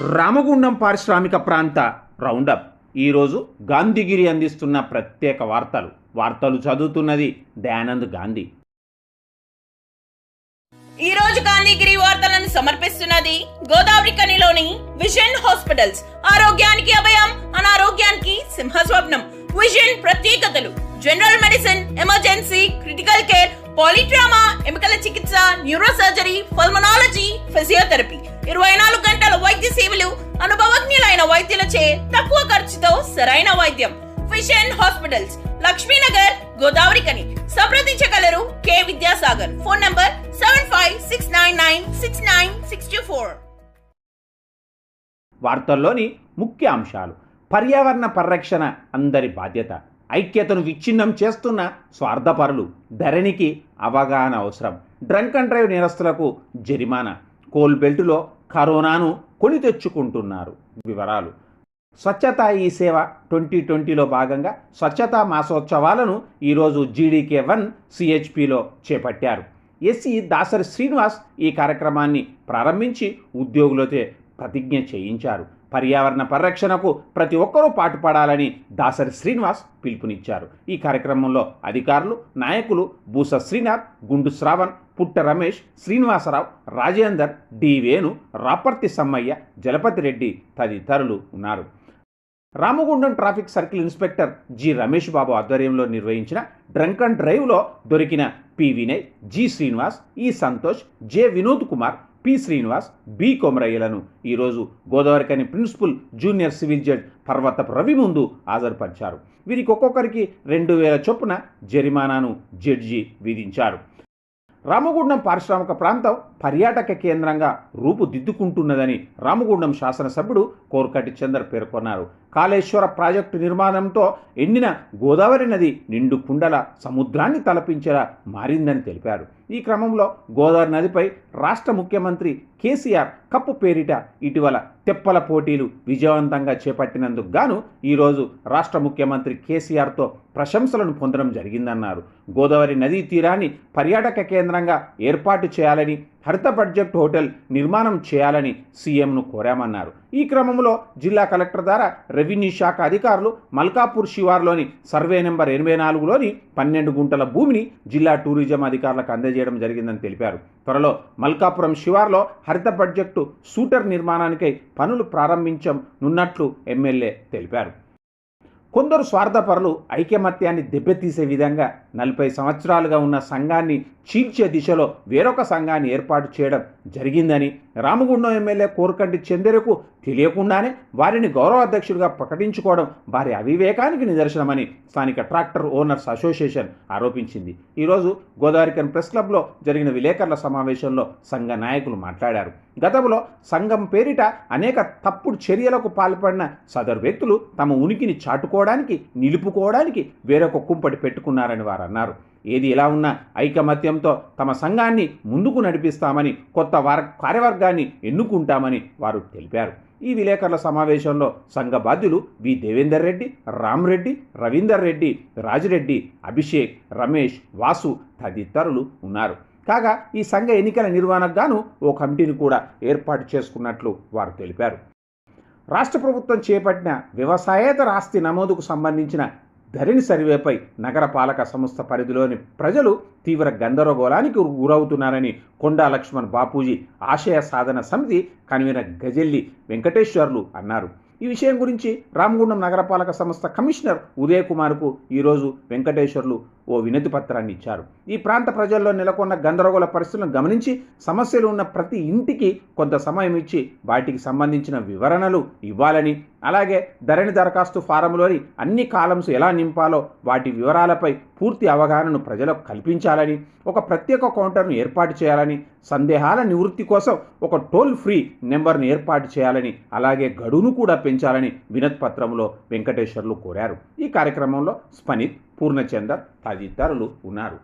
రామగుండం పారిశ్రామిక ప్రాంత రౌండప్. ఈరోజు గాంధీగిరి అందిస్తున్న ప్రత్యేక వార్తలు. వార్తలు చదువుతున్నది దయానంద్ గాంధీ. ఈ రోజు గాంధీగిరి వార్తలను సమర్పిస్తున్నది గోదావరి కనిలోని విజన్ హాస్పిటల్స్. ఆరోగ్యానికి అభయం అనారోగ్యానికి సింహస్వప్నం. విజన్ ప్రత్యేకతలు. General medicine emergency critical care polytrauma ఎముకల చికిత్స న్యూరో సర్జరీ పల్మనాలజీ ఫిజియోథెరపీ. ఇరవై నాలుగు గంటల వైద్య సేవలు అనుభవజ్ఞులైన వైద్యులచే తక్కువ ఖర్చుతో సరైన వైద్యం. Fission hospitals Lakshmi Nagar Godavarikhani. సంప్రదించగలరు K Vidyasagar. Phone number seven five six nine nine six nine six two four. వార్తల్లోని ముఖ్య అంశాలు. పర్యావరణ పరిరక్షణ అందరి బాధ్యత. ఐక్యతను విచ్ఛిన్నం చేస్తున్న స్వార్థపరులు. ధరణికి అవగాహన అవసరం. డ్రంక్ అండ్ డ్రైవ్ నేరస్తులకు జరిమానా. కోల్ బెల్టులో కరోనాను కొని తెచ్చుకుంటున్నారు. వివరాలు స్వచ్ఛత ఈ సేవ ట్వంటీ ట్వంటీలో భాగంగా స్వచ్ఛతా మాసోత్సవాలను ఈరోజు జీడీకే వన్ సిహెచ్పిలో చేపట్టారు. ఎస్సీ దాసరి శ్రీనివాస్ ఈ కార్యక్రమాన్ని ప్రారంభించి ఉద్యోగులతో ప్రతిజ్ఞ చేయించారు. పర్యావరణ పరిరక్షణకు ప్రతి ఒక్కరూ పాటుపడాలని దాసరి శ్రీనివాస్ పిలుపునిచ్చారు. ఈ కార్యక్రమంలో అధికారులు నాయకులు బూస శ్రీనాథ్ గుండు శ్రావణ్ పుట్ట రమేష్ శ్రీనివాసరావు రాజేందర్ డి వేణు రాపర్తి సమ్మయ్య జలపతి రెడ్డి తదితరులు ఉన్నారు. Ramagundam traffic circle inspector G Ramesh Babu ఆధ్వర్యంలో నిర్వహించిన డ్రంక్ అండ్ డ్రైవ్లో దొరికిన P Vinay G Srinivas E Santosh J Vinod Kumar P Srinivas B కొమరయ్యలను ఈరోజు Godavarikhani principal junior civil judge Parvathapu Ravi ముందు హాజరుపరిచారు. వీరికి ఒక్కొక్కరికి రెండు వేల చొప్పున జరిమానాను జడ్జి విధించారు. రామగుండం పారిశ్రామిక ప్రాంతం పర్యాటక కేంద్రంగా రూపుదిద్దుకుంటున్నదని రామగుండం శాసనసభ్యుడు కోరకటి చందర్ పేర్కొన్నారు. కాళేశ్వర ప్రాజెక్టు నిర్మాణంతో ఎండిన గోదావరి నది నిండు కుండల సముద్రాన్ని తలపించేలా మారిందని తెలిపారు. ఈ క్రమంలో గోదావరి నదిపై రాష్ట్ర ముఖ్యమంత్రి కేసీఆర్ కప్పు పేరిట ఇటీవల తెప్పల పోటీలు విజయవంతంగా చేపట్టినందుకు గాను ఈరోజు రాష్ట్ర ముఖ్యమంత్రి కేసీఆర్తో ప్రశంసలను పొందడం జరిగిందన్నారు. గోదావరి నదీ తీరాన్ని పర్యాటక కేంద్రంగా ఏర్పాటు చేయాలని హరిత బడ్జెట్ హోటల్ నిర్మాణం చేయాలని సీఎంను కోరామన్నారు. ఈ క్రమంలో జిల్లా కలెక్టర్ ద్వారా రెవెన్యూ శాఖ అధికారులు మల్కాపూర్ శివార్లోని సర్వే నెంబర్ ఎనభై నాలుగులోని పన్నెండు గుంటల భూమిని జిల్లా టూరిజం అధికారులకు అందజేయడం జరిగిందని తెలిపారు. త్వరలో మల్కాపురం శివార్లో హరిత బడ్జెట్ సూటర్ నిర్మాణానికై పనులు ప్రారంభించనున్నట్లు ఎమ్మెల్యే తెలిపారు. కొందరు స్వార్థపరులు ఐకమత్యాన్ని దెబ్బతీసే విధంగా నలభై సంవత్సరాలుగా ఉన్న సంఘాన్ని చీల్చే దిశలో వేరొక సంఘాన్ని ఏర్పాటు చేయడం జరిగిందని రామగుండం ఎమ్మెల్యే కోరకంటి చందరకు తెలియకుండానే వారిని గౌరవ అధ్యక్షుడిగా ప్రకటించుకోవడం వారి అవివేకానికి నిదర్శనమని స్థానిక ట్రాక్టర్ ఓనర్స్ అసోసియేషన్ ఆరోపించింది. ఈరోజు గోదావరికన్ ప్రెస్ క్లబ్లో జరిగిన విలేకరుల సమావేశంలో సంఘ నాయకులు మాట్లాడారు. గతంలో సంఘం పేరిట అనేక తప్పుడు చర్యలకు పాల్పడిన సదరు వ్యక్తులు తమ ఉనికిని చాటుకోవడానికి నిలుపుకోవడానికి వేరొక కుంపటి పెట్టుకున్నారని వారు అన్నారు. ఏది ఎలా ఉన్నా ఐకమత్యంతో తమ సంఘాన్ని ముందుకు నడిపిస్తామని కొత్త వార కార్యవర్గాన్ని ఎన్నుకుంటామని వారు తెలిపారు. ఈ విలేకరుల సమావేశంలో సంఘ బాధ్యులు వి. దేవేందర్ రెడ్డి రామ్రెడ్డి రవీందర్ రెడ్డి రాజిరెడ్డి అభిషేక్ రమేష్ వాసు తదితరులు ఉన్నారు. కాగా ఈ సంఘ ఎన్నికల నిర్వహణకు గాను ఓ కమిటీని కూడా ఏర్పాటు చేసుకున్నట్లు వారు తెలిపారు. రాష్ట్ర ప్రభుత్వం చేపట్టిన వ్యవసాయేతర ఆస్తి నమోదుకు సంబంధించిన ధరణి సర్వేపై నగరపాలక సంస్థ పరిధిలోని ప్రజలు తీవ్ర గందరగోళానికి గురవుతున్నారని కొండా లక్ష్మణ్ బాపూజీ ఆశయ సాధన సమితి కన్వీనర్ గజెల్లి వెంకటేశ్వర్లు అన్నారు. ఈ విషయం గురించి రామగుండం నగరపాలక సంస్థ కమిషనర్ ఉదయ్ కుమార్కు ఈరోజు వెంకటేశ్వర్లు ఓ వినతి పత్రాన్ని ఇచ్చారు. ఈ ప్రాంత ప్రజల్లో నెలకొన్న గందరగోళ పరిస్థితులను గమనించి సమస్యలు ఉన్న ప్రతి ఇంటికి కొంత సమయం ఇచ్చి వాటికి సంబంధించిన వివరణలు ఇవ్వాలని అలాగే ధరణి దరఖాస్తు ఫారంలోని అన్ని కాలమ్స్ ఎలా నింపాలో వాటి వివరాలపై పూర్తి అవగాహనను ప్రజలకు కల్పించాలని ఒక ప్రత్యేక కౌంటర్ను ఏర్పాటు చేయాలని సందేహాల నివృత్తి కోసం ఒక టోల్ ఫ్రీ నెంబర్ను ఏర్పాటు చేయాలని అలాగే గడువును కూడా పెంచాలని వినత్ పత్రంలో వెంకటేశ్వర్లు కోరారు. ఈ కార్యక్రమంలో స్పనిత్ పూర్ణచందర్ తదితరులు ఉన్నారు.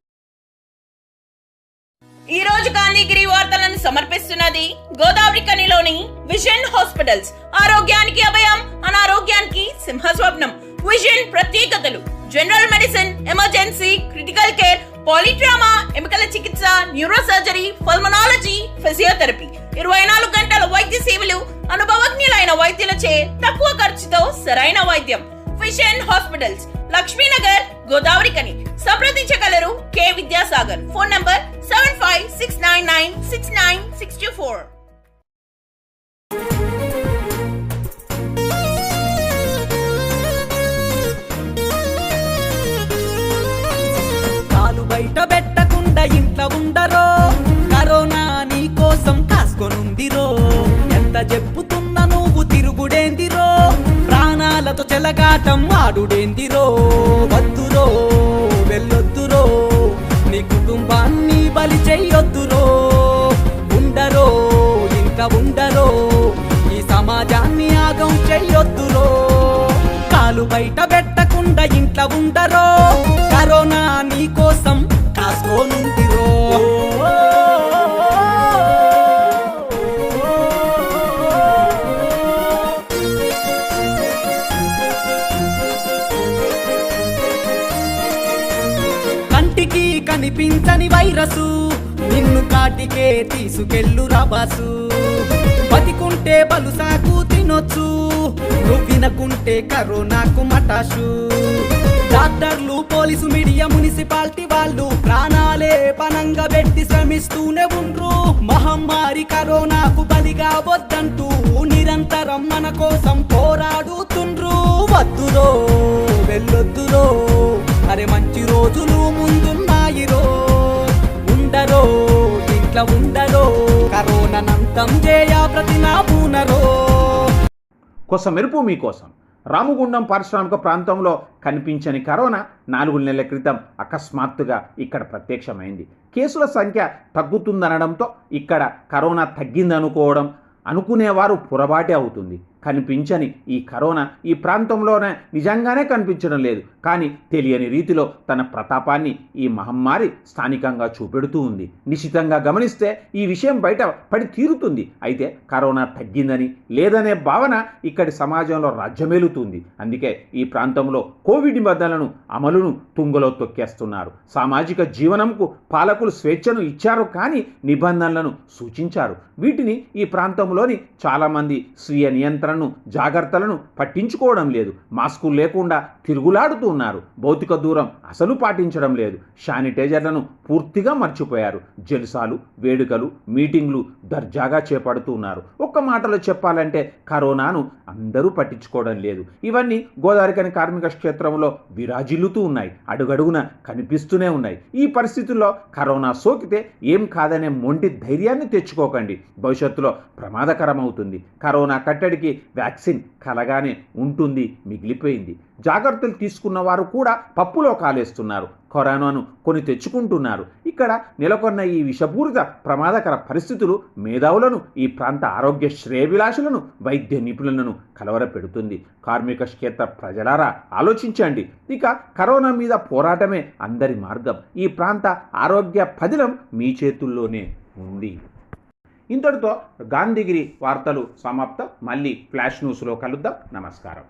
ఈ రోజు గాంధీగిరి వార్తలను సమర్పిస్తున్నది గోదావరి కనిలోని విజన్ హాస్పిటల్స్. ఆరోగ్యానికి అభయం అనారోగ్యానికి సింహస్వప్నం. విజన్ ప్రత్యేకతలు general medicine emergency critical care polytrauma ఎముకల చికిత్స న్యూరో సర్జరీ పల్మనాలజీ ఫిజియోథెరపీ. ఇరవై నాలుగు గంటల వైద్య సేవలు అనుభవజ్ఞులైన వైద్యులచే తక్కువ ఖర్చుతో సరైన వైద్యం. Vision hospitals Lakshmi Nagar Godavarikhani సంప్రదించగలరు K Vidyasagar. Phone number seven five six nine nine six nine six two four బయట పెట్టకుండా ఇంట్లో ఉండరో? కరోనా నీ కోసం కాసుకొనుందిరో? ఎంత చెప్పుతున్నా నువ్వు తిరుగుడేందిరో? ప్రాణాలతో చెలగాటం ఆడుడేందిరో? వద్దు కాలు బయట పెట్టకుండా ఇంట్లో ఉండరో. కరోనా నీ కోసం కాసుకోనుందిరో కంటికి కనిపించని వైరసు నిన్ను కాటికే తీసుకెళ్ళు రాబాసు బతికుంటే బలుసాకు తినొచ్చు. నువ్వు వినకుంటే కరోనాకు మటాషు. డాక్టర్లు పోలీసు మీడియా మున్సిపాలిటీ వాళ్ళు ప్రాణాలే పనంగా పెట్టి శ్రమిస్తూనే ఉండ్రు. మహమ్మారి కరోనాకు బలిగా వద్దంటూ నిరంతరం మన కోసం పోరాడుతుండ్రు. వద్దురో వెళ్ళొద్దురో అరే మంచి రోజులు ముందున్నాయిరో. ఉండరో ఇంట్లో ఉండరో కరోనానంతం చేయ. ప్రతి నా పూనరో కొసమెరుపు మీకోసం రామగుండం పారిశ్రామిక ప్రాంతంలో కనిపించని కరోనా నాలుగు నెలల క్రితం అకస్మాత్తుగా ఇక్కడ ప్రత్యక్షమైంది. కేసుల సంఖ్య తగ్గుతుందనడంతో ఇక్కడ కరోనా తగ్గిందనుకోవడం అనుకునేవారు పొరపాటే అవుతుంది. కనిపించని ఈ కరోనా ఈ ప్రాంతంలోనే నిజంగానే కనిపించడం లేదు. కానీ తెలియని రీతిలో తన ప్రతాపాన్ని ఈ మహమ్మారి స్థానికంగా చూపెడుతూ ఉంది. నిశ్చితంగా గమనిస్తే ఈ విషయం బయట పడి తీరుతుంది. అయితే కరోనా తగ్గిందని లేదనే భావన ఇక్కడి సమాజంలో రాజ్యమేలుతుంది. అందుకే ఈ ప్రాంతంలో కోవిడ్ నిబంధనలను అమలును తుంగలో తొక్కేస్తున్నారు. సామాజిక జీవనంకు పాలకులు స్వేచ్ఛను ఇచ్చారు కానీ నిబంధనలను సూచించారు. వీటిని ఈ ప్రాంతంలోని చాలామంది స్వీయ నియంత్రణ నియంత్రణను జాగ్రత్తలను పట్టించుకోవడం లేదు. మాస్కులు లేకుండా తిరుగులాడుతూ ఉన్నారు. భౌతిక దూరం అసలు పాటించడం లేదు. శానిటైజర్లను పూర్తిగా మర్చిపోయారు. జల్సాలు వేడుకలు మీటింగ్లు దర్జాగా చేపడుతూ ఉన్నారు. ఒక్క మాటలో చెప్పాలంటే కరోనాను అందరూ పట్టించుకోవడం లేదు. ఇవన్నీ గోదావరికని కార్మిక క్షేత్రంలో విరాజిల్లుతూ ఉన్నాయి. అడుగడుగున కనిపిస్తూనే ఉన్నాయి. ఈ పరిస్థితుల్లో కరోనా సోకితే ఏం కాదనే మొండి ధైర్యాన్ని తెచ్చుకోకండి. భవిష్యత్తులో ప్రమాదకరమవుతుంది. కరోనా కట్టడికి వ్యాక్సిన్ కలగానే ఉంటుంది మిగిలిపోయింది. జాగ్రత్తలు తీసుకున్న వారు కూడా పప్పులో కాలేస్తున్నారు. కరోనాను కొని తెచ్చుకుంటున్నారు. ఇక్కడ నెలకొన్న ఈ విషపూరిత ప్రమాదకర పరిస్థితులు మేధావులను ఈ ప్రాంత ఆరోగ్య శ్రేయభిలాషులను వైద్య నిపుణులను కలవరపెడుతుంది. కార్మిక క్షేత్ర ప్రజలారా ఆలోచించండి. ఇక కరోనా మీద పోరాటమే అందరి మార్గం. ఈ ప్రాంత ఆరోగ్య పదిలం మీ చేతుల్లోనే ఉంది. ఇంతటితో గాంధీగిరి వార్తలు సమాప్తం. మళ్ళీ ఫ్లాష్ న్యూస్లో కలుద్దాం. నమస్కారం.